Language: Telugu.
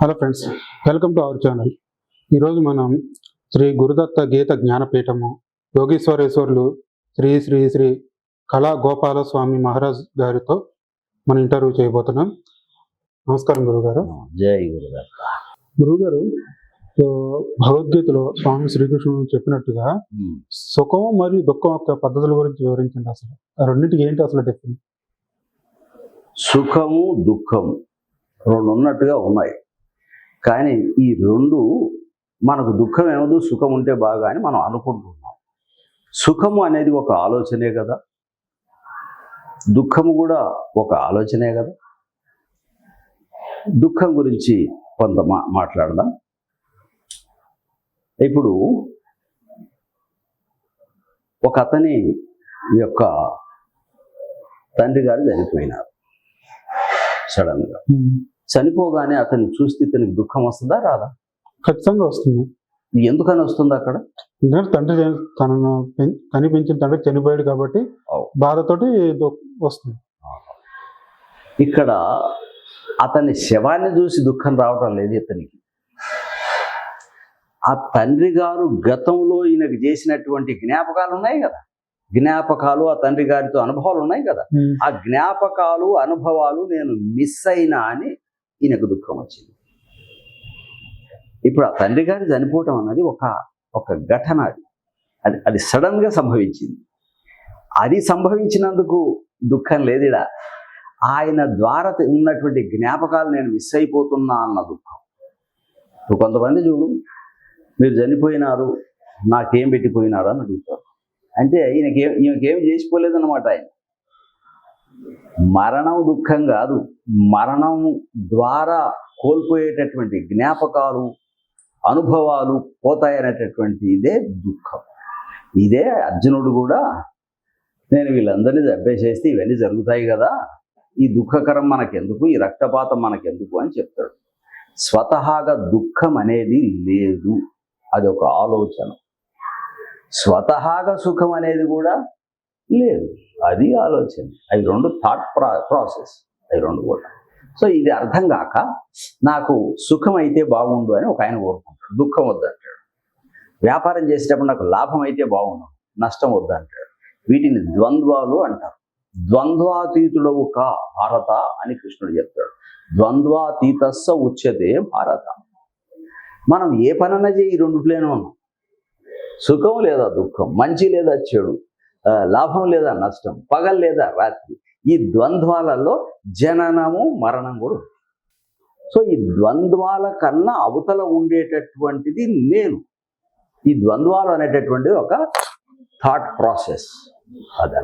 Hello friends welcome to our channel ఈరోజు మనం శ్రీ గురుదత్త గీత జ్ఞానపీఠము యోగీశ్వరేశ్వర్లు శ్రీ శ్రీ శ్రీ కళా గోపాల స్వామి మహారాజ్ గారితో మనం ఇంటర్వ్యూ చేయబోతున్నాం. నమస్కారం గురుగారు. జై గురుగారు గురుగారు భగవద్గీతలో స్వామి శ్రీకృష్ణుడు చెప్పినట్టుగా సుఖం మరియు దుఃఖం యొక్క పద్ధతుల గురించి వివరించండి అసలు. ఆ రెండింటికి ఏంటి అసలు డిఫరెన్స్ సుఖము దుఃఖము రెండు ఉన్నట్టుగా ఉన్నాయి. కానీ ఈ రెండు మనకు దుఃఖం ఏమదు సుఖం ఉంటే బాగా అని మనం అనుకుంటున్నాం. సుఖము అనేది ఒక ఆలోచనే కదా. దుఃఖము కూడా ఒక ఆలోచనే కదా. దుఃఖం గురించి కొంత మా మాట్లాడదాం. ఇప్పుడు ఒక అతని యొక్క తండ్రి గారు చనిపోయినారు సడన్గా. చనిపోగానే అతన్ని చూస్తే ఇతనికి దుఃఖం వస్తుందా రాదా? ఖచ్చితంగా వస్తుంది. ఎందుకని వస్తుంది అక్కడ? ఎందుకంటే తండ్రి తనను పెం- కనిపించిన తండ్రి చనిపోయాడు కాబట్టి. బాధతోటి వస్తుంది. ఇక్కడ అతని శవాన్ని చూసి దుఃఖం రావటం లేదు ఇతనికి. ఆ తండ్రి గారు గతంలో ఈయనకు చేసినటువంటి జ్ఞాపకాలు ఉన్నాయి కదా? జ్ఞాపకాలు ఆ తండ్రి గారితో అనుభవాలు ఉన్నాయి కదా. ఆ జ్ఞాపకాలు అనుభవాలు నేను మిస్ అయినా అని ఈయనకు దుఃఖం వచ్చింది. ఇప్పుడు ఆ తండ్రి గారు చనిపోవటం అన్నది ఒక ఒక ఘటన అది. అది అది సడన్గా సంభవించింది. అది సంభవించినందుకు దుఃఖం లేదిడా? ఆయన ద్వారా ఉన్నటువంటి జ్ఞాపకాలు నేను మిస్ అయిపోతున్నా అన్న దుఃఖం. ఇప్పుడు కొంతమంది చూడు మీరు చనిపోయినారు నాకేం పెట్టిపోయినారు అని అడుగుతారు. అంటే ఈయనకేం ఈయనకేం చేసిపోలేదన్నమాట ఆయన. మరణం దుఃఖం కాదు మరణం ద్వారా కోల్పోయేటటువంటి జ్ఞాపకాలు అనుభవాలు పోతాయనేటటువంటి ఇదే దుఃఖం. ఇదే అర్జునుడు కూడా నేను వీళ్ళందరినీ దెబ్బేసేస్తే ఇవన్నీ జరుగుతాయి కదా ఈ దుఃఖకరం మనకెందుకు ఈ రక్తపాతం మనకెందుకు అని చెప్తాడు. స్వతహాగా దుఃఖం అనేది లేదు అది ఒక ఆలోచన. స్వతహాగా సుఖం అనేది కూడా లేదు. అది ఆలోచన. అవి రెండు థాట్ ప్రా ప్రాసెస్ అవి రెండు కూడా. సో ఇది అర్థం కాక నాకు సుఖం అయితే బాగుండు అని ఒక ఆయన కోరుకుంటాడు. దుఃఖం వద్దంటాడు. వ్యాపారం చేసేటప్పుడు నాకు లాభం అయితే బాగుండు. నష్టం వద్దంటాడు. వీటిని ద్వంద్వాలు అంటారు. ద్వంద్వాతీతుడవు కా భారత అని కృష్ణుడు చెప్తాడు. ద్వంద్వాతీతస్స ఉచ్యతే భారత. మనం ఏ పనన్నా చేయి రెండు రెండుట్లోనే ఉన్నాం సుఖం లేదా దుఃఖం. మంచి లేదా చెడు. లాభం లేదా నష్టం పగలు లేదా రాత్రి ఈ ద్వంద్వాలలో జననము మరణం కూడా సో ఈ ద్వంద్వాల కన్నా అవతల ఉండేటటువంటిది నేను. ఈ ద్వంద్వాలు అనేటటువంటిది ఒక థాట్ ప్రాసెస్ అదే